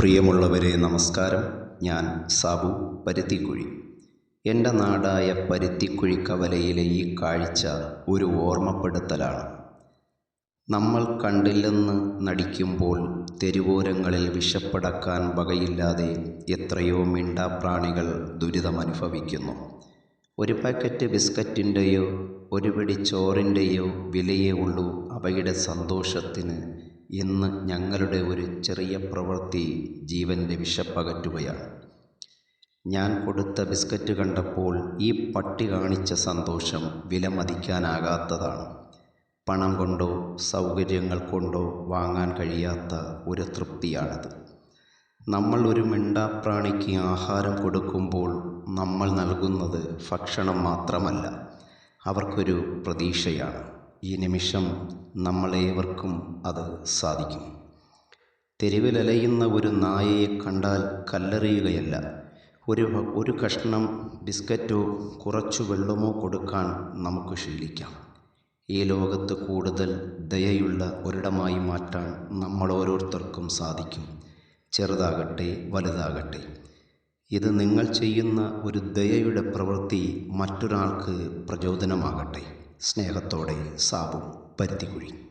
പ്രിയമുള്ളവരെ നമസ്കാരം. ഞാൻ സാബു പരുത്തിക്കുഴി. എന്റെ നാടായ പരുത്തിക്കുഴി കവലയിലെ ഈ കാഴ്ച ഒരു ഓർമ്മപ്പെടുത്തലാണ്. നമ്മൾ കണ്ടില്ലെന്ന് നടിക്കുമ്പോൾ തെരുവോരങ്ങളിൽ വിശപ്പടക്കാൻ വകയില്ലാതെ എത്രയോ മിണ്ടാപ്രാണികൾ ദുരിതമനുഭവിക്കുന്നു. ഒരു പാക്കറ്റ് ബിസ്ക്കറ്റിന്റെയോ ഒരു പിടി ചോറിന്റെയോ വിലയേ ഉള്ളൂ അവയുടെ സന്തോഷത്തിന് ഇന്ന് ഞങ്ങളുടെ ഒരു ചെറിയ പ്രവൃത്തി ജീവന്റെ വിശപ്പകറ്റുകയാണ്. ഞാൻ കൊടുത്ത ബിസ്ക്കറ്റ് കണ്ടപ്പോൾ ഈ പട്ടി കാണിച്ച സന്തോഷം വിലമതിക്കാനാകാത്തതാണ്. പണം കൊണ്ടോ സൗകര്യങ്ങൾ കൊണ്ടോ വാങ്ങാൻ കഴിയാത്ത ഒരു തൃപ്തിയാണത്. നമ്മൾ ഒരു മിണ്ടാപ്രാണിക്ക് ആഹാരം കൊടുക്കുമ്പോൾ നമ്മൾ നൽകുന്നത് ഭക്ഷണം മാത്രമല്ല അവർക്കൊരു പ്രതീക്ഷയാണ്. ഈ നിമിഷം നമ്മളേവർക്കും അത് സാധിക്കും. തെരുവിലലയുന്ന ഒരു നായയെ കണ്ടാൽ കല്ലെറിയുകയല്ല. ഒരു ഒരു കഷ്ണം ബിസ്ക്കറ്റോ കുറച്ചു വെള്ളമോ കൊടുക്കാൻ നമുക്ക് ശീലിക്കാം. ഈ ലോകത്ത് കൂടുതൽ ദയയുള്ള ഒരിടമായി മാറ്റാൻ നമ്മൾ ഓരോരുത്തർക്കും സാധിക്കും. ചെറുതാകട്ടെ വലുതാകട്ടെ. ഇത് നിങ്ങൾ ചെയ്യുന്ന ഒരു ദയയുടെ പ്രവൃത്തി മറ്റൊരാൾക്ക് പ്രചോദനമാകട്ടെ. സ്നേഹത്തോടെ സാബു പരുത്തിക്കുഴി